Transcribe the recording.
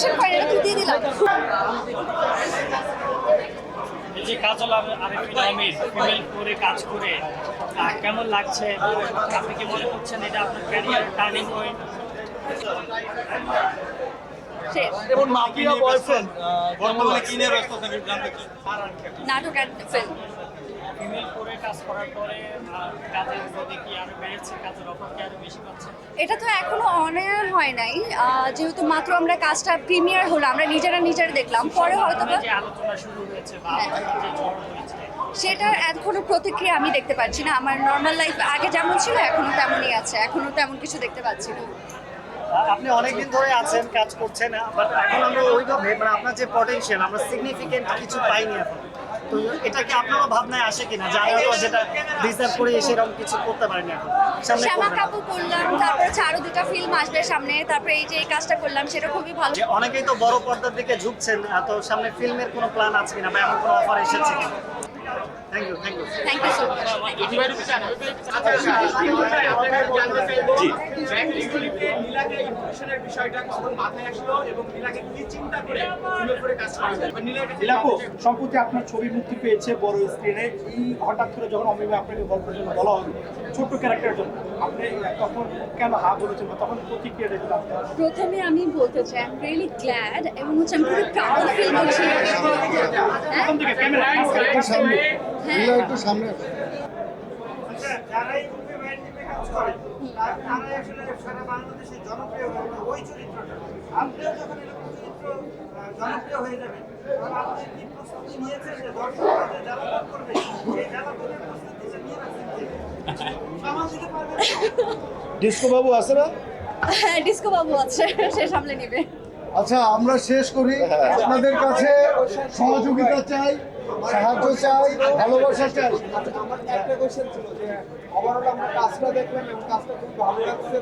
যে ফিমেল করে কাজ করে। কেমন লাগছে? আপনি কি মনে করছেন এটা আপনার ক্যারিয়ার টার্নিং পয়েন্ট এবং মাফিয়া বয়ফ্রেন্ড বর্তমানে কি নিয়ে ব্যস্ত। নাটক অ্যান্ড ফিল্ম ফিমেল করে কাজ করার পরে আহ, কাজের প্রতি কি আরও বেড়েছে? কাজের অফার কি আরও বেশি পাচ্ছে? এটা তো এখনও অনায়ার হয় নাই। যেহেতু মাত্র আমরা কাজটা প্রিমিয়ার হলো আমরা নিজেরা নিজেরা দেখলাম। পরে হয়তো বা যে আলোচনা শুরু হয়েছে বা হ্যাঁ। সেটার এখনও প্রতিক্রিয়া আমি দেখতে পাচ্ছি না। আমার নর্মাল লাইফ আগে যেমন ছিল এখনও তেমনই আছে। এখনও তেমন কিছু দেখতে পাচ্ছি না। আপনি অনেকদিন ধরে আছেন কাজ করছেন বাট এখন আমরা ওইভাবে মানে আপনার যে পটেনশিয়াল আমরা সিগনিফিকেন্ট কিছু পাইনি এখন। তো এটা কি আপনারও ভাবনায় আসে কিনা যে আমরা যেটা ডিজার্ভ করে সেরকম কিছু করতে পারিনি এখন সামনে শ্যামা কাপু করলাম তারপর হচ্ছে আরও দুটা ফিল্ম আসবে সামনে তারপরে এই যে এই কাজটা করলাম সেটা খুবই ভালো যে অনেকেই তো বড় পর্দার দিকে ঝুঁকছেন তো সামনে ফিল্মের কোনো প্ল্যান আছে কিনা বা এমন কোনো অফার এসেছে কিনা thank you thank you thank you so much নীলাকে বিষয়টা কখন মাথায় আসলো এবং নীলাকে কি চিন্তা করে তুলে করে কাজ করা যায় নীলাকে নীলাপু সম্প্রতি আপনার ছবি মুক্তি পেয়েছে বড় স্ক্রিনে এই হঠাৎ করে যখন অমিবা আপনাকে গল্পের জন্য বলা হলো ছোট্ট ক্যারেক্টারের জন্য আপনি তখন কেন হা বলেছেন বা তখন প্রতিক্রিয়া দেখলাম প্রথমে আমি বলতে চাই আই এম রিয়েলি গ্ল্যাড এবং হচ্ছে আমি খুবই প্রাউড ফিল করছি হ্যাঁ প্রথম থেকে ক্যামেরা হ্যাঁ একটু সামনে যারা এই মুভি ম্যান্ডিপে কাজ করে তারা তারাই আসলে সারা বাংলাদেশে জনপ্রিয় হয়ে ওঠে ওই চরিত্রটা। আপনিও যখন এরকম চরিত্র জনপ্রিয় হয়ে যাবেন তখন আপনি কি প্রস্তুতি নিয়েছেন যে দর্শকরা যে জ্বালাতন করবে সেই জ্বালাতনের প্রস্তুতিটা নিয়ে রাখছেন যে সামাল দিতে পারবেন ডিস্কো বাবু আছে না? হ্যাঁ ডিস্কো বাবু আছে সে সামলে নেবে। আচ্ছা আমরা শেষ করি। আপনাদের কাছে সহযোগিতা চাই সাহায্য চাই ভালোবাসা চাই। আমার একটা কোয়েশ্চেন ছিল যে ওভারঅল আমরা কাজটা দেখলাম এবং কাজটা খুব ভালো লাগছে।